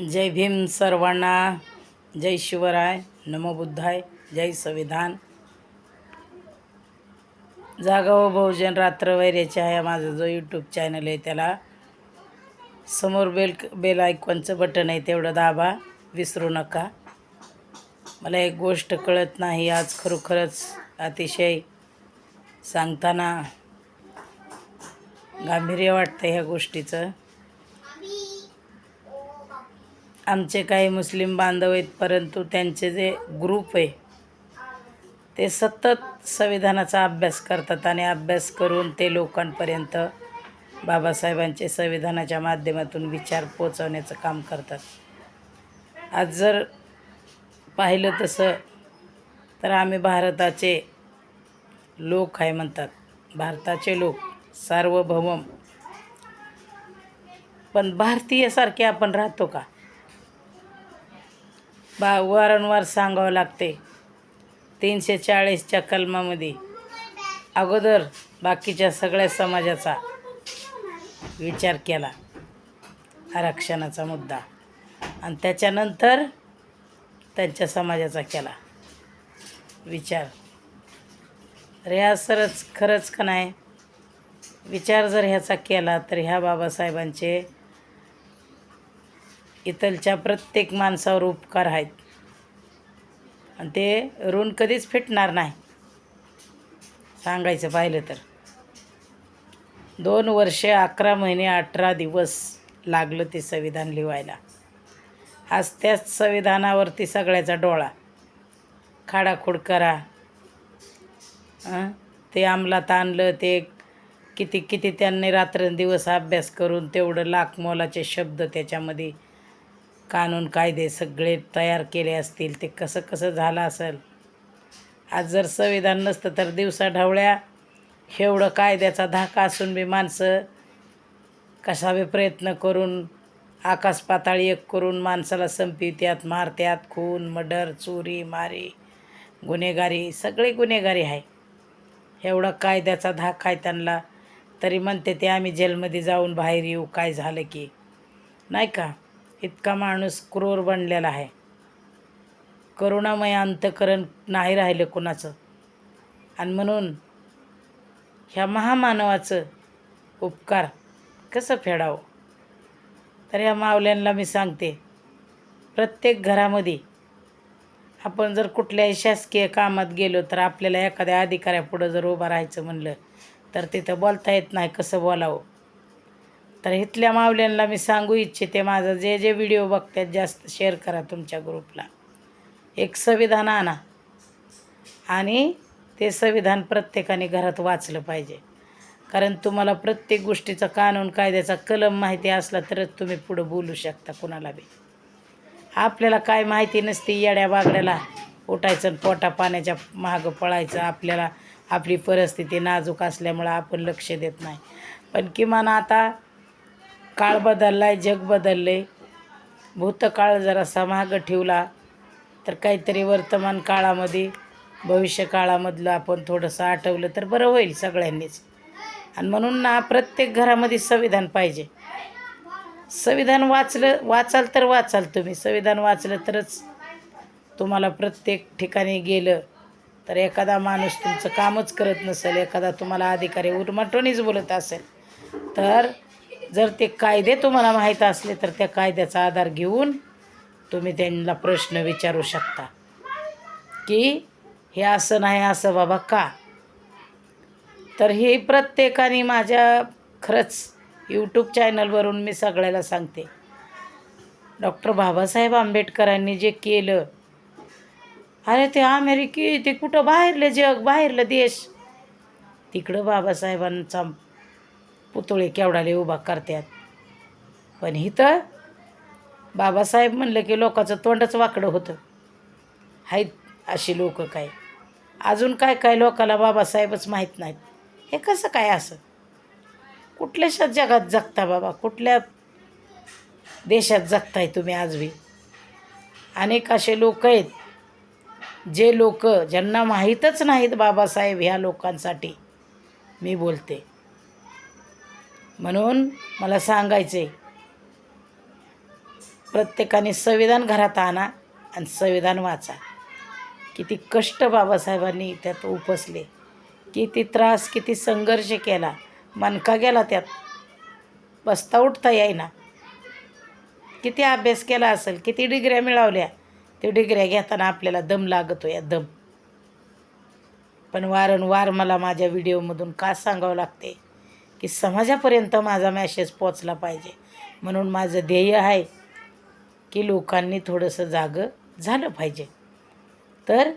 जय भीम सर्वांना. जय शिवराय. नमबुद्धाय जय संविधान. जागा बहुजन रात्र वैर्याचे आहे माझा जो यूट्यूब चॅनल आहे त्याला. समोर बेल बेल आयकॉनचं बटन आहे तेवढं दाबा. विसरू नका. मला एक गोष्ट कळत नाही. आज खरोखरच अतिशय सांगताना गांभीर्य वाटतं ह्या गोष्टीचं. आमचे काही मुस्लिम बांधव आहेत परंतु त्यांचे जे ग्रुप आहे ते सतत संविधानाचा अभ्यास करतात आणि अभ्यास करून ते लोकांपर्यंत बाबासाहेबांचे संविधानाच्या माध्यमातून विचार पोचवण्याचं काम करतात. आज जर पाहिलं तसं तर आम्ही भारताचे लोक आहे म्हणतात. भारताचे लोक सार्वभौम. पण भारतीयसारखे आपण राहतो का? बा वारंवार सांगावं लागते. तीनशे चाळीसच्या कलमामध्ये. अगोदर बाकीच्या सगळ्या समाजाचा विचार केला. आरक्षणाचा मुद्दा. आणि त्याच्यानंतर त्यांच्या समाजाचा केला. विचार. तर ह्या सरच खरंच का नाही? विचार जर ह्याचा केला तर ह्या बाबासाहेबांचे इथलच्या प्रत्येक माणसावर उपकार आहेत. आणि ते ऋण कधीच फिटणार नाही. सांगायचं पाहिलं तर. दोन वर्षे अकरा महिने अठरा दिवस लागलं ते संविधान लिवायला. आज त्याच संविधानावरती सगळ्याचा डोळा. खाडाखोड करा. ते अंमलात आणलं ते किती किती त्यांनी रात्रंदिवस अभ्यास करून तेवढं लाख मोलाचे शब्द त्याच्यामध्ये कानून कायदे सगळे तयार केले असतील ते कसं कसं झालं असेल? आज जर संविधान नसतं तर दिवसा ढवळ्या एवढं कायद्याचा धाका असून बी माणसं कसा बी प्रयत्न करून आकाश पाताळी एक करून माणसाला संपवित्यात मारत्यात खून मर्डर चोरी मारी गुन्हेगारी सगळी गुन्हेगारी आहे. एवढा कायद्याचा धाक आहे त्यांना तरी म्हणते ते आम्ही जेलमध्ये जाऊन बाहेर येऊ काय झालं की? नाही का? इतका माणूस क्रूर बनलेला आहे. करुणामय अंतकरण नाही राहिलं कुणाचं. आणि म्हणून ह्या महामानवाचं उपकार कसं फेडावं? तर ह्या मावल्यांना मी सांगते प्रत्येक घरामध्ये आपण जर कुठल्याही शासकीय कामात गेलो तर आपल्याला एखाद्या अधिकाऱ्यापुढं जर उभं राहायचं म्हणलं तर तिथं बोलता येत नाही कसं बोलावं? तर इथल्या मावल्यांना मी सांगू इच्छिते माझं जे जे व्हिडिओ बघतात जास्त शेअर करा तुमच्या ग्रुपला एक संविधान आणा. आणि ते संविधान प्रत्येकाने घरात वाचलं पाहिजे. कारण तुम्हाला प्रत्येक गोष्टीचा कानून कायद्याचा कलम माहिती असला तरच तुम्ही पुढं बोलू शकता कुणाला बी. आपल्याला काय माहिती नसते येड्या बागड्याला उठायचं आणि पोटा पाण्याच्या मागं पळायचं. आपल्याला आपली परिस्थिती नाजूक असल्यामुळं आपण लक्ष देत नाही. पण किमान आता काळ बदलला आहे जग बदललं आहे भूतकाळ जरासा मागं ठेवला तर काहीतरी वर्तमान काळामध्ये भविष्य काळामधलं आपण थोडंसं आठवलं तर बरं होईल सगळ्यांनीच. आणि म्हणून ना प्रत्येक घरामध्ये संविधान पाहिजे. संविधान वाचलं वाचाल तर वाचाल तुम्ही. संविधान वाचलं तरच तुम्हाला प्रत्येक ठिकाणी गेलं तर एखादा माणूस तुमचं कामच करत नसेल एखादा तुम्हाला अधिकारी उर्मटोनीच बोलत असेल तर जर ते कायदे तुम्हाला माहीत असले तर त्या कायद्याचा आधार घेऊन तुम्ही त्यांना प्रश्न विचारू शकता. की हे असं नाही असं बाबा का? तर हे प्रत्येकाने माझ्या खरंच यूट्यूब चॅनलवरून मी सगळ्याला सांगते. डॉक्टर बाबासाहेब आंबेडकरांनी जे केलं अरे ते अमेरिकी ते कुठं बाहेरलं जग बाहेरलं देश? तिकडं बाबासाहेबांचा पुतळे केवढाले उभा करतात पण इथं बाबासाहेब म्हणलं की लोकांचं तोंडच वाकडं होतं. आहेत अशी लोक काय? अजून काय काय लोकाला बाबासाहेबच माहीत नाहीत. हे कसं काय असं? कुठल्याशा जगात जगता बाबा? कुठल्या देशात जगताय तुम्ही आजवी अनेक असे लोक आहेत जे लोक ज्यांना माहीतच नाहीत बाबासाहेब ह्या लोकांसाठी मी बोलते. म्हणून मला सांगायचे प्रत्येकाने संविधान घरात आणा आणि संविधान वाचा. किती कष्ट बाबासाहेबांनी त्यात उपसले. किती त्रास किती संघर्ष केला. मनका गेला त्यात. बसता उठता येईना. किती अभ्यास केला असेल किती डिग्र्या मिळवल्या ते डिग्र्या घेताना आपल्याला दम लागतो या दम. पण वारंवार मला माझ्या व्हिडिओमधून का सांगावं लागते? की समाजापर्यंत माझा मॅसेज पोचला पाहिजे. म्हणून माझं ध्येय आहे की लोकांनी थोडंसं जागं झालं पाहिजे. तर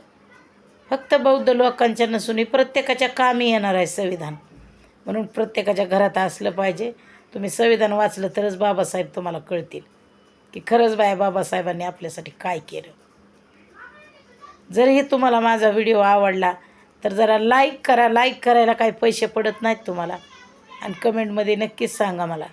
फक्त बौद्ध लोकांच्या नसून प्रत्येकाच्या कामी येणार आहे संविधान. म्हणून प्रत्येकाच्या घरात असलं पाहिजे. तुम्ही संविधान वाचलं तरच बाबासाहेब तुम्हाला कळतील की खरंच बाय बाबासाहेबांनी आपल्यासाठी काय केलं. जर हे तुम्हाला माझा व्हिडिओ आवडला तर जरा लाईक करा. लाईक करायला काही पैसे पडत नाहीत तुम्हाला. आणि कमेंटमध्ये नक्कीच सांगा मला.